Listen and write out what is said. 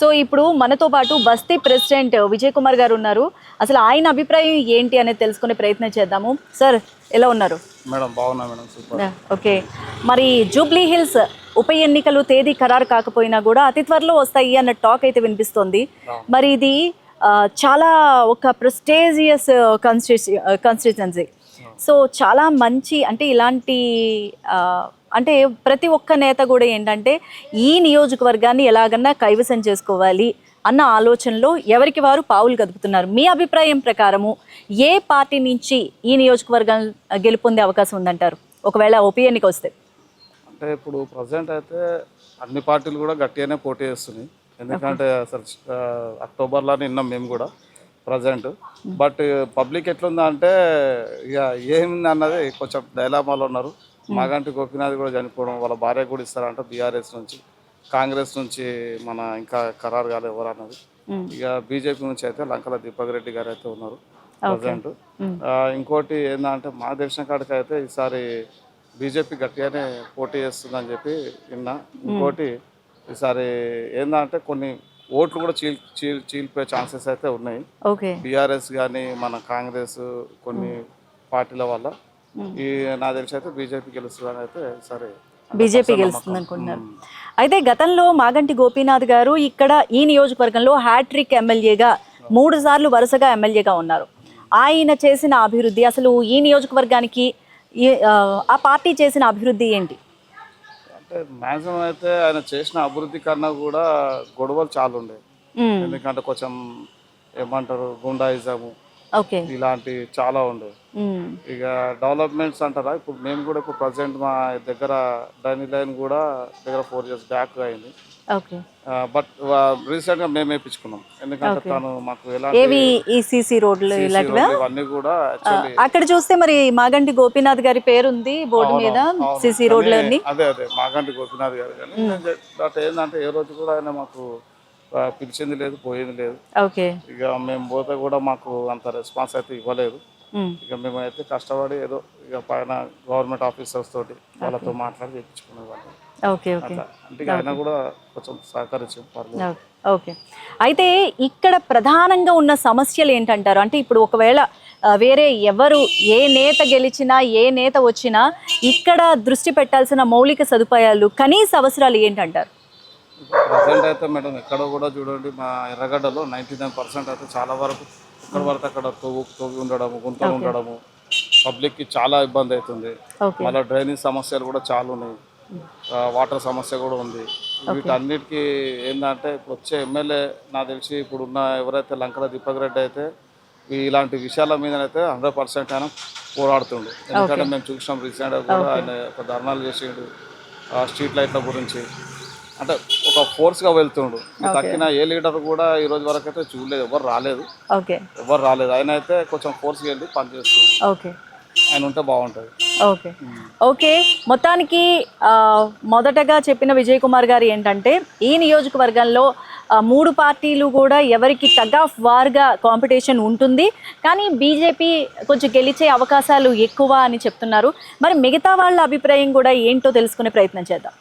So ఇప్పుడు మనతో పాటు బస్తీ ప్రెసిడెంట్ విజయ్ కుమార్ గారు ఉన్నారు. అసలు ఆయన అభిప్రాయం ఏంటి అనేది తెలుసుకునే ప్రయత్నం చేద్దాము. సార్ ఎలా ఉన్నారు? మేడం బాగున్నా మేడం సూపర్. ఓకే. మరి జూబ్లీ హిల్స్ ఉప ఎన్నికలు తేదీ ఖరారు కాకపోయినా కూడా అతి త్వరలో వస్తాయి అన్న టాక్ అయితే వినిపిస్తోంది. మరి ఇది చాలా ఒక ప్రెస్టేజియస్ కాన్స్టిట్యూన్సీ కాన్స్టిట్యున్సీ సో చాలా మంచి అంటే ఇలాంటి అంటే ప్రతి ఒక్క నేత కూడా ఏంటంటే ఈ నియోజకవర్గాన్ని ఎలాగన్నా కైవసం చేసుకోవాలి అన్న ఆలోచనలో ఎవరికి వారు పావులు కదుపుతున్నారు. మీ అభిప్రాయం ప్రకారము ఏ పార్టీ నుంచి ఈ నియోజకవర్గం గెలుపొందే అవకాశం ఉందంటారు? ఒకవేళ ఉప ఎన్నిక వస్తే. అంటే ఇప్పుడు ప్రజెంట్ అయితే అన్ని పార్టీలు కూడా గట్టిగానే పోటీ చేస్తున్నాయి. ఎందుకంటే అసలు అక్టోబర్లో విన్నాం మేము కూడా ప్రజెంట్. బట్ పబ్లిక్ ఎట్లుందా అంటే ఇక ఏమింది అన్నది కొంచెం డైలామాలో ఉన్నారు. మాగంటి గోపీనాథ్ కూడా చనిపోవడం వాళ్ళ భార్య కూడా ఇస్తారంట బీఆర్ఎస్ నుంచి. కాంగ్రెస్ నుంచి మన ఇంకా ఖరారు కాలేదు ఎవరు అన్నది. ఇక బీజేపీ నుంచి అయితే లంకల దీపక్ రెడ్డి గారు అయితే ఉన్నారు ప్రజెంట్. ఇంకోటి ఏంటంటే మా తెలిసిన కాడికి అయితే ఈసారి బీజేపీ గట్టిగానే పోటీ చేస్తుందని చెప్పి విన్నా. ఇంకోటి ఈసారి ఏంటంటే కొన్ని ఓట్లు కూడా చీల్ చీల్ చీలిపోయే ఛాన్సెస్ అయితే ఉన్నాయి. బీఆర్ఎస్ కానీ మన కాంగ్రెస్ కొన్ని పార్టీల వల్ల. ఈ నా తెలిసి అయితే బీజేపీ గెలుస్తుందని అయితే ఈసారి బీజేపీ గెలుస్తుంది అనుకుంటున్నారు అయితే గతంలో మాగంటి గోపీనాథ్ గారు ఇక్కడ ఈ నియోజకవర్గంలో హ్యాట్రిక్ ఎమ్మెల్యేగా మూడు సార్లు వరుసగా ఎమ్మెల్యేగా ఉన్నారు. ఆయన చేసిన అభివృద్ధి అసలు ఈ నియోజకవర్గానికి ఆ, పార్టీ చేసిన అభివృద్ధి ఏంటి? అంటే మ్యాక్సిమం అయితే ఆయన చేసిన అభివృద్ధి కన్నా కూడా గొడవలు చాలా ఉండే. మ్మ్. ఎందుకంటే కొంచెం ఏమంటారు గుండాయిజము ఇలాంటి చాలా ఉండే మ్మ్. ఇక డెవలప్మెంట్స్ అంటారా? ఇప్పుడు మేము కూడా ఇప్పుడు ప్రజెంట్ మా దగ్గర డైనీ లైన్ కూడా దగ్గర ఫోర్ ఇయర్స్ బ్యాక్ అయింది. బట్ రీసెంట్గా మేము వేయించుకున్నాం ఎందుకంటే తను మాకు ఏవి ఈ సీసీ రోడ్లు ఇవన్నీ కూడా అక్కడ చూస్తే మరి మాగంటి గోపీనాథ్ గారి పేరు ఉంది బోర్డు మీద సీసీ రోడ్లు అదే అదే మాగంటి గోపినాథ్ గారు. కానీ బట్ ఏంటంటే ఏ రోజు కూడా ఆయన మాకు పిలిచింది లేదు పోయింది లేదు. ఓకే. ఇక మేము పోతే కూడా మాకు అంత రెస్పాన్స్ అయితే ఇవ్వలేదు. ఇక మేము అయితే కష్టపడి ఏదో ఇక పైన గవర్నమెంట్ ఆఫీసర్స్ తోటి వాళ్ళతో మాట్లాడి వాళ్ళం ఓకే ఓకే. అట్లా. అంటే ఇక ఆయన కూడా కొంచెం సహకరించాం పర్లేదు. ఓకే. అయితే ఇక్కడ ప్రధానంగా ఉన్న సమస్యలు ఏంటంటారు? అంటే ఇప్పుడు ఒకవేళ వేరే ఎవరు ఏ నేత గెలిచినా ఏ నేత వచ్చినా ఇక్కడ దృష్టి పెట్టాల్సిన మౌలిక సదుపాయాలు కనీస అవసరాలు ఏంటంటారు? ప్రజెంట్ అయితే మేడం ఎక్కడ కూడా చూడండి మా ఎర్రగడ్డలో నైంటీ నైన్ పర్సెంట్ అయితే చాలా వరకు ఎక్కడ పడితే అక్కడ తవ్వు తవ్వి ఉండడము గుంతలు ఉండడము పబ్లిక్కి చాలా ఇబ్బంది అవుతుంది. మళ్ళీ డ్రైనేజ్ సమస్యలు కూడా చాలా ఉన్నాయి. ఆ, వాటర్ సమస్య కూడా ఉంది. వీటన్నిటికీ ఏంటంటే వచ్చే ఎమ్మెల్యే నాకు తెలిసి ఇప్పుడున్న ఎవరైతే లంకల దీపక్ రెడ్డి అయితే ఇలాంటి విషయాల మీద అయితే హండ్రెడ్ పర్సెంట్ ఆయన పోరాడుతుండు. ఎందుకంటే మేము చూసినాం రీసెంట్గా కూడా ఆయన ఒక ధర్నాలు చేసిండు ఆ స్ట్రీట్ లైట్ల గురించి. అంటే ఒక ఫోర్స్గా వెళ్తుండు. తక్కిన ఏ లీడర్ కూడా ఈ రోజు వరకు అయితే చూడలేదు. ఎవరు రాలేదు. ఓకే. ఎవరు రాలేదు. ఆయన అయితే కొంచెం ఫోర్స్గా వెళ్ళి పనిచేస్తుండు. ఓకే. ఆయన ఉంటే బాగుంటుంది. ఓకే. ఓకే. మొత్తానికి మొదటగా చెప్పిన విజయ్ కుమార్ గారు ఏంటంటే ఈ నియోజకవర్గంలో మూడు పార్టీలు కూడా ఎవరికి టగ్ ఆఫ్ వార్గా కాంపిటీషన్ ఉంటుంది. కానీ బీజేపీ కొంచెం గెలిచే అవకాశాలు ఎక్కువ అని చెప్తున్నారు. మరి మిగతా వాళ్ళ అభిప్రాయం కూడా ఏంటో తెలుసుకునే ప్రయత్నం చేద్దాం.